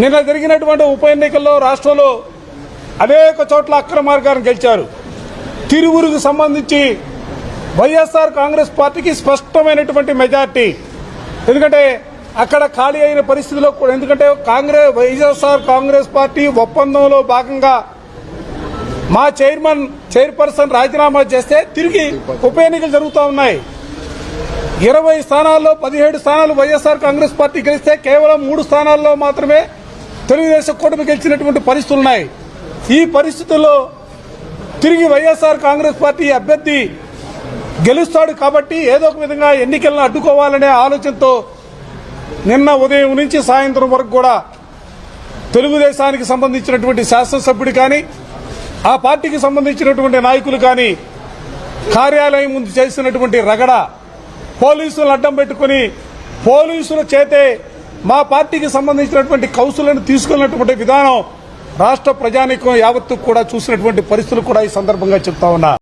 నిన్న జరిగినటువంటి ఉప ఎన్నికల్లో రాష్ట్రంలో అనేక చోట్ల అక్రమార్గాన్ని గెలిచారు. తిరువురుకు సంబంధించి వైఎస్ఆర్ కాంగ్రెస్ పార్టీకి స్పష్టమైనటువంటి మెజార్టీ. ఎందుకంటే అక్కడ ఖాళీ అయిన పరిస్థితిలో కూడా ఎందుకంటే కాంగ్రెస్ వైఎస్ఆర్ కాంగ్రెస్ పార్టీ ఒప్పందంలో భాగంగా మా చైర్మన్ చైర్పర్సన్ రాజీనామా చేస్తే తిరిగి ఉప ఎన్నికలు జరుగుతూ ఉన్నాయి. ఇరవై స్థానాల్లో పదిహేడు స్థానాలు వైఎస్ఆర్ కాంగ్రెస్ పార్టీ గెలిస్తే కేవలం మూడు స్థానాల్లో మాత్రమే తెలుగుదేశం కూటమి గెలిచినటువంటి పరిస్థితులు ఉన్నాయి. ఈ పరిస్థితుల్లో తిరిగి వైఎస్ఆర్ కాంగ్రెస్ పార్టీ అభ్యర్థి గెలుస్తాడు కాబట్టి ఏదో ఒక విధంగా ఎన్నికలను అడ్డుకోవాలనే ఆలోచనతో నిన్న ఉదయం నుంచి సాయంత్రం వరకు కూడా తెలుగుదేశానికి సంబంధించినటువంటి శాసనసభ్యుడు కానీ ఆ పార్టీకి సంబంధించినటువంటి నాయకులు కానీ కార్యాలయం ముందు చేసినటువంటి రగడ పోలీసులను అడ్డం పెట్టుకుని పోలీసుల చేతే మా పార్టీకి సంబంధించినటువంటి కౌన్సిల్ను తీసుకున్నటువంటి విధానం రాష్ట్ర ప్రజానికం యావత్తు కూడా చూసినటువంటి పరిస్థితులు కూడా ఈ సందర్భంగా చెప్తా ఉన్నా.